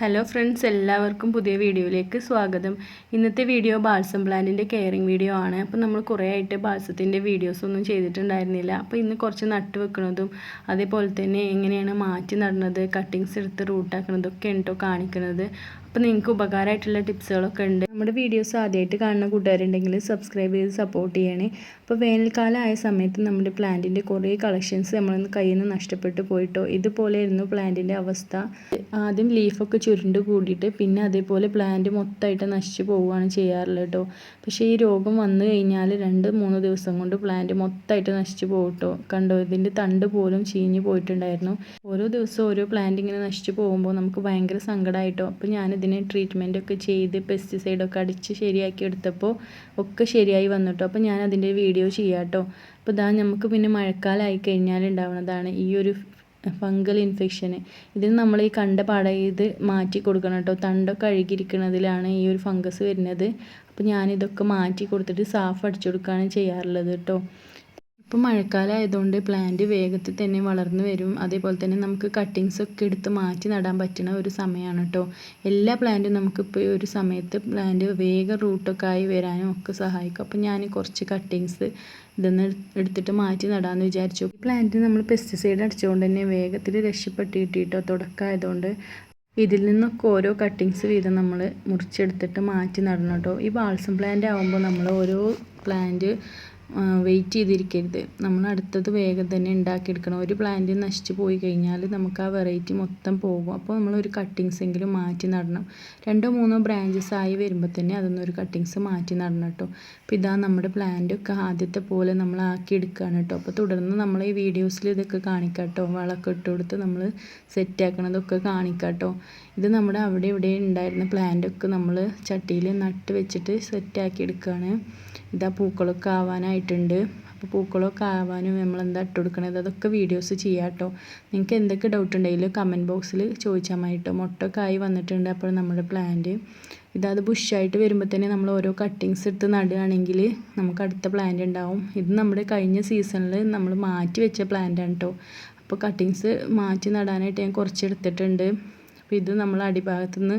Hello friends എല്ലാവർക്കും പുതിയ വീഡിയോയിലേക്ക് സ്വാഗതം. ഇന്നത്തെ വീഡിയോ ബാൾസം പ്ലാന്റിന്റെ കെയറിങ് വീഡിയോ ആണ്. അപ്പോൾ നമ്മൾ കുറേ ആയിട്ട് ബാൾസത്തിന്റെ വീഡിയോസൊന്നും ചെയ്തിട്ടുണ്ടായിരുന്നില്ല. അപ്പോൾ ഇന്ന് കുറച്ച് നട്ട് വെക്കുന്നതും അതേപോലെ തന്നെ എങ്ങനെയാണ് മാറ്റി നടുന്നത് കട്ടിങ്സ് എടുത്ത് റൂട്ടാക്കുന്നതൊക്കെ ഉണ്ടോ കാണിക്കുന്നത്. അപ്പോൾ നിങ്ങൾക്ക് ഉപകാരമായിട്ടുള്ള ടിപ്സുകളൊക്കെ ഉണ്ട്. നമ്മുടെ വീഡിയോസ് ആദ്യമായിട്ട് കാണുന്ന കൂട്ടുകാരുണ്ടെങ്കിൽ സബ്സ്ക്രൈബ് ചെയ്ത് സപ്പോർട്ട് ചെയ്യണേ. അപ്പോൾ വേനൽക്കാലമായ സമയത്ത് നമ്മുടെ പ്ലാന്റിന്റെ കുറേ കളക്ഷൻസ് നമ്മളൊന്ന് കയ്യിൽ നിന്ന് നഷ്ടപ്പെട്ടു പോയിട്ടോ? ഇതുപോലെയായിരുന്നു പ്ലാന്റിന്റെ അവസ്ഥ. ആദ്യം ലീഫൊക്കെ ചുരുണ്ട് കൂടിയിട്ട് പിന്നെ അതേപോലെ പ്ലാന്റ് മൊത്തമായിട്ട് നശിച്ചു പോവുകയാണ് ചെയ്യാറുള്ളത് കേട്ടോ. പക്ഷേ ഈ രോഗം വന്നു കഴിഞ്ഞാൽ രണ്ട് മൂന്ന് ദിവസം കൊണ്ട് പ്ലാന്റ് മൊത്തമായിട്ട് നശിച്ചു പോകട്ടോ. കണ്ടോ? ഇതിന്റെ തണ്ട് പോലും ചീഞ്ഞ് പോയിട്ടുണ്ടായിരുന്നു. ഓരോ ദിവസവും ഓരോ പ്ലാന്റ് ഇങ്ങനെ നശിച്ചു പോകുമ്പോൾ നമുക്ക് ഭയങ്കര സങ്കടമായിട്ടോ അപ്പോൾ ഞാൻ ഇതിന് ട്രീറ്റ്മെന്റൊക്കെ ചെയ്ത് പെസ്റ്റിസൈഡൊക്കെ അടിച്ച് ശരിയാക്കി എടുത്തപ്പോൾ ഒക്കെ ശരിയായി വന്നിട്ടോ. അപ്പോൾ ഞാൻ അതിന്റെ വീഡിയോ ചെയ്യാം കേട്ടോ അപ്പോൾ ഇതാ നമുക്ക് പിന്നെ മഴക്കാലമായി കഴിഞ്ഞാൽ ഉണ്ടാവുന്നതാണ് ഈ ഒരു ഫംഗൽ ഇൻഫെക്ഷൻ ഇതിന് നമ്മൾ ഈ കണ്ട പാട ഇത് മാറ്റി കൊടുക്കണം കേട്ടോ തണ്ടൊക്കെ അഴുകിയിരിക്കുന്നതിലാണ് ഈ ഒരു ഫംഗസ് വരുന്നത്. അപ്പോൾ ഞാനിതൊക്കെ മാറ്റി കൊടുത്തിട്ട് സാഫ് അടിച്ചു കൊടുക്കുകയാണ് ചെയ്യാറുള്ളത് കേട്ടോ ഇപ്പോൾ മഴക്കാലം ആയതുകൊണ്ട് പ്ലാന്റ് വേഗത്തിൽ തന്നെ വളർന്നു വരും. അതേപോലെ തന്നെ നമുക്ക് കട്ടിങ്സ് ഒക്കെ എടുത്ത് മാറ്റി നടാൻ പറ്റുന്ന ഒരു സമയമാണ് കേട്ടോ എല്ലാ പ്ലാന്റും നമുക്കിപ്പോൾ ഒരു സമയത്ത് പ്ലാന്റ് വേഗം റൂട്ടൊക്കെ ആയി വരാനും ഒക്കെ സഹായിക്കും. അപ്പോൾ ഞാൻ കുറച്ച് കട്ടിങ്സ് ഇതൊന്ന് എടുത്തിട്ട് മാറ്റി നടാമെന്ന് വിചാരിച്ചു. പ്ലാന്റ് നമ്മൾ പെസ്റ്റിസൈഡ് അടിച്ചുകൊണ്ട് തന്നെ വേഗത്തിൽ രക്ഷപ്പെട്ട് കിട്ടിയിട്ടോ തുടക്കമായതുകൊണ്ട്. ഇതിൽ നിന്നൊക്കെ ഓരോ കട്ടിങ്സ് വീതം നമ്മൾ മുറിച്ചെടുത്തിട്ട് മാറ്റി നടണം കേട്ടോ ഈ ബാൾസം പ്ലാന്റ് ആകുമ്പോൾ നമ്മൾ ഓരോ പ്ലാന്റ് വെയിറ്റ് ചെയ്തിരിക്കരുത്. നമ്മൾ അടുത്തത് വേഗം തന്നെ ഉണ്ടാക്കിയെടുക്കണം. ഒരു പ്ലാന്റ് നശിച്ചു പോയി കഴിഞ്ഞാൽ നമുക്ക് ആ വെറൈറ്റി മൊത്തം പോകും. അപ്പോൾ നമ്മൾ ഒരു കട്ടിങ്സ് എങ്കിലും മാറ്റി നടണം. രണ്ടോ മൂന്നോ ബ്രാഞ്ചസ് ആയി വരുമ്പോൾ തന്നെ അതൊന്നൊരു കട്ടിങ്സ് മാറ്റി നടണം കേട്ടോ. അപ്പോൾ ഇതാ നമ്മുടെ പ്ലാന്റ് ഒക്കെ ആദ്യത്തെ പോലെ നമ്മൾ ആക്കി എടുക്കുകയാണ് കേട്ടോ. അപ്പോൾ തുടർന്ന് നമ്മൾ ഈ വീഡിയോസിൽ ഇതൊക്കെ കാണിക്കാം കേട്ടോ. വളമൊക്കെ ഇട്ട് കൊടുത്ത് നമ്മൾ സെറ്റ് ആക്കണതൊക്കെ കാണിക്കാം കേട്ടോ. ഇത് നമ്മുടെ അവിടെ ഇവിടെ ഉണ്ടായിരുന്ന പ്ലാന്റൊക്കെ നമ്മൾ ചട്ടിയിൽ നട്ട് വെച്ചിട്ട് സെറ്റാക്കി എടുക്കുകയാണ് ഇതാ പൂക്കളൊക്കെ ആവാനായിട്ടുണ്ട്. അപ്പോൾ പൂക്കളൊക്കെ ആവാനും നമ്മൾ എന്താ ഇട്ട് കൊടുക്കണത്? അതൊക്കെ വീഡിയോസ് ചെയ്യാം കേട്ടോ നിങ്ങൾക്ക് എന്തൊക്കെ ഡൗട്ട് ഉണ്ടെങ്കിൽ കമന്റ് ബോക്സിൽ ചോദിച്ചാൽ മതി കേട്ടോ മുട്ടൊക്കെ ആയി വന്നിട്ടുണ്ട് അപ്പോൾ നമ്മുടെ പ്ലാന്റ് ഇതത് ബുഷായിട്ട് വരുമ്പോൾ തന്നെ നമ്മൾ ഓരോ കട്ടിങ്സ് എടുത്ത് നടുകയാണെങ്കിൽ നമുക്ക് അടുത്ത പ്ലാന്റ് ഉണ്ടാവും. ഇത് നമ്മുടെ കഴിഞ്ഞ സീസണിൽ നമ്മൾ മാറ്റി വെച്ച പ്ലാന്റാണ് കേട്ടോ അപ്പോൾ കട്ടിങ്സ് മാറ്റി നടാനായിട്ട് ഞാൻ കുറച്ച് എടുത്തിട്ടുണ്ട്. അപ്പോൾ ഇത് നമ്മൾ അടിഭാഗത്തുനിന്ന്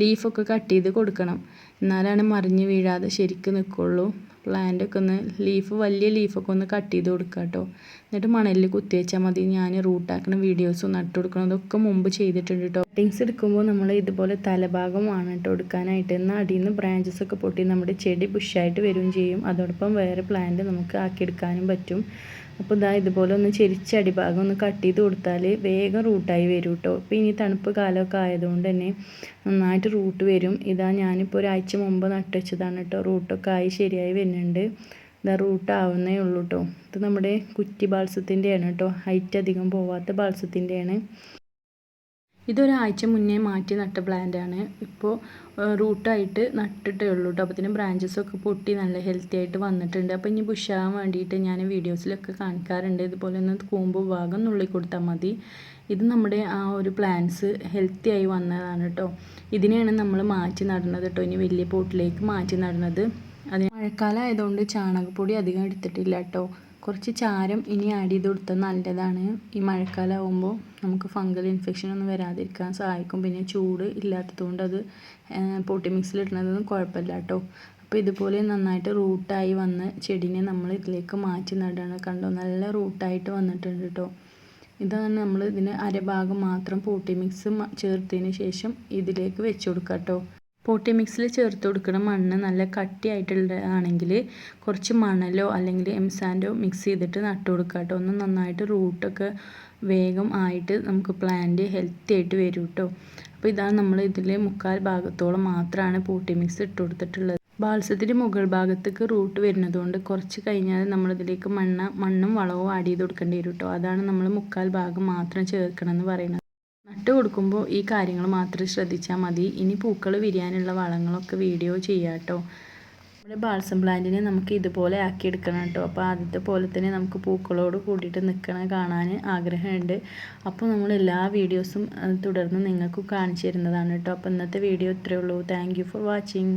ലീഫൊക്കെ കട്ട് ചെയ്ത് കൊടുക്കണം. എന്നാലാണ് മറിഞ്ഞ് വീഴാതെ ശരിക്ക് നിൽക്കുള്ളൂ പ്ലാന്റൊക്കെ ഒന്ന് ലീഫ് വലിയ ലീഫൊക്കെ ഒന്ന് കട്ട് ചെയ്ത് കൊടുക്കുക കേട്ടോ എന്നിട്ട് മണലിൽ കുത്തി വെച്ചാൽ മതി. ഞാൻ റൂട്ടാക്കുന്ന വീഡിയോസും നട്ടു കൊടുക്കുന്നതൊക്കെ മുമ്പ് ചെയ്തിട്ടുണ്ട് കേട്ടോ കട്ടിങ്സ് എടുക്കുമ്പോൾ നമ്മൾ ഇതുപോലെ തലഭാഗമാണ് കേട്ടോ എടുക്കാനായിട്ട്. എന്നാൽ അടിയിൽ നിന്ന് ബ്രാഞ്ചസ് ഒക്കെ പൊട്ടി നമ്മുടെ ചെടി ബുഷായിട്ട് വരികയും ചെയ്യും. അതോടൊപ്പം വേറെ പ്ലാന്റ് നമുക്ക് ആക്കിയെടുക്കാനും പറ്റും. അപ്പോൾ ഇതാ ഇതുപോലെ ഒന്ന് ചെരിച്ച അടിഭാഗം ഒന്ന് കട്ട് ചെയ്ത് കൊടുത്താൽ വേഗം റൂട്ടായി വരും കേട്ടോ ഇപ്പോൾ ഇനി തണുപ്പ് കാലമൊക്കെ ആയതുകൊണ്ട് തന്നെ നന്നായിട്ട് റൂട്ട് വരും. ഇതാ ഞാനിപ്പോൾ ഒരാഴ്ച മുമ്പ് നട്ടുവെച്ചതാണ് കേട്ടോ റൂട്ടൊക്കെ ആയി ശരിയായി വരുന്നുണ്ട്. ഇതാ റൂട്ട് ആവുന്നേ ഉള്ളൂ കേട്ടോ ഇത് നമ്മുടെ കുറ്റി ബാൽസത്തിന്റെയാണ് കേട്ടോ ഹൈറ്റ് അധികം പോവാത്ത ബാൾസത്തിന്റെയാണ് ഇതൊരാഴ്ച മുന്നേ മാറ്റി നട്ട പ്ലാന്റാണ് ഇപ്പോൾ റൂട്ടായിട്ട് നട്ടിട്ടേ ഉള്ളൂ കേട്ടോ അപ്പത്തിന് ബ്രാഞ്ചസൊക്കെ പൊട്ടി നല്ല ഹെൽത്തി ആയിട്ട് വന്നിട്ടുണ്ട്. അപ്പോൾ ഇനി ബുഷാകാൻ വേണ്ടിയിട്ട് ഞാൻ വീഡിയോസിലൊക്കെ കാണിക്കാറുണ്ട്. ഇതുപോലെ ഒന്ന് കൂമ്പ് ഭാഗം നുള്ളി കൊടുത്താൽ മതി. ഇത് നമ്മുടെ ആ ഒരു പ്ലാന്റ്സ് ഹെൽത്തി ആയി വന്നതാണ് കേട്ടോ ഇതിനെയാണ് നമ്മൾ മാറ്റി നടുന്നത് കേട്ടോ ഇനി വലിയ പോട്ടിലേക്ക് മാറ്റി നടുന്നത്. അതിന് മഴക്കാലം ആയതുകൊണ്ട് ചാണകപ്പൊടി അധികം എടുത്തിട്ടില്ല കേട്ടോ കുറച്ച് ചാരം ഇനി ആഡ് ചെയ്ത് കൊടുത്താൽ നല്ലതാണ്. ഈ മഴക്കാലമാകുമ്പോൾ നമുക്ക് ഫംഗൽ ഇൻഫെക്ഷൻ ഒന്നും വരാതിരിക്കാൻ സഹായിക്കും. പിന്നെ ചൂട് ഇല്ലാത്തതുകൊണ്ട് അത് പൊട്ടി മിക്സിൽ ഇടുന്നതൊന്നും കുഴപ്പമില്ല കേട്ടോ അപ്പോൾ ഇതുപോലെ നന്നായിട്ട് റൂട്ടായി വന്ന് ചെടീനെ നമ്മൾ ഇതിലേക്ക് മാറ്റി നടുകയാണ് കണ്ടോ? നല്ല റൂട്ടായിട്ട് വന്നിട്ടുണ്ട് കേട്ടോ ഇതാണ് നമ്മൾ ഇതിന് അരഭാഗം മാത്രം പൊട്ടി മിക്സ് ചേർത്തതിന് ശേഷം ഇതിലേക്ക് വെച്ച് കൊടുക്കാം കേട്ടോ പോട്ടി മിക്സിൽ ചേർത്ത് കൊടുക്കുന്ന മണ്ണ് നല്ല കട്ടിയായിട്ടുള്ളതാണെങ്കിൽ കുറച്ച് മണലോ അല്ലെങ്കിൽ എം സാൻഡോ മിക്സ് ചെയ്തിട്ട് നട്ടു കൊടുക്കുക കേട്ടോ. ഒന്ന് നന്നായിട്ട് റൂട്ടൊക്കെ വേഗം ആയിട്ട് നമുക്ക് പ്ലാന്റ് ഹെൽത്തി ആയിട്ട് വരും കേട്ടോ അപ്പോൾ ഇതാണ് നമ്മൾ ഇതിൽ മുക്കാൽ ഭാഗത്തോളം മാത്രമാണ് പോട്ടി മിക്സ് ഇട്ട് കൊടുത്തിട്ടുള്ളത്. ബാൽസത്തിന്റെ മുകൾ ഭാഗത്തേക്ക് റൂട്ട് വരുന്നതുകൊണ്ട് കുറച്ച് കഴിഞ്ഞാൽ നമ്മളിതിലേക്ക് മണ്ണ മണ്ണും വളവും ആഡ് ചെയ്ത് കൊടുക്കേണ്ടി വരും കേട്ടോ അതാണ് നമ്മൾ മുക്കാൽ ഭാഗം മാത്രം ചേർക്കണമെന്ന് പറയുന്നത്. നട്ട് കൊടുക്കുമ്പോൾ ഈ കാര്യങ്ങൾ മാത്രം ശ്രദ്ധിച്ചാൽ മതി. ഇനി പൂക്കൾ വിരിയാനുള്ള വളങ്ങളൊക്കെ വീഡിയോ ചെയ്യാം കേട്ടോ. നമ്മുടെ ബാൾസം പ്ലാന്റിനെ നമുക്ക് ഇതുപോലെ ആക്കിയെടുക്കണം കേട്ടോ. അപ്പോൾ ആദ്യത്തെ പോലെ തന്നെ നമുക്ക് പൂക്കളോട് കൂടിയിട്ട് നിൽക്കണം കാണാൻ ആഗ്രഹമുണ്ട്. അപ്പോൾ നമ്മൾ എല്ലാ വീഡിയോസും തുടർന്ന് നിങ്ങൾക്ക് കാണിച്ചു തരുന്നതാണ് കേട്ടോ. അപ്പോൾ ഇന്നത്തെ വീഡിയോ ഇത്രയേ ഉള്ളൂ. Thank for watching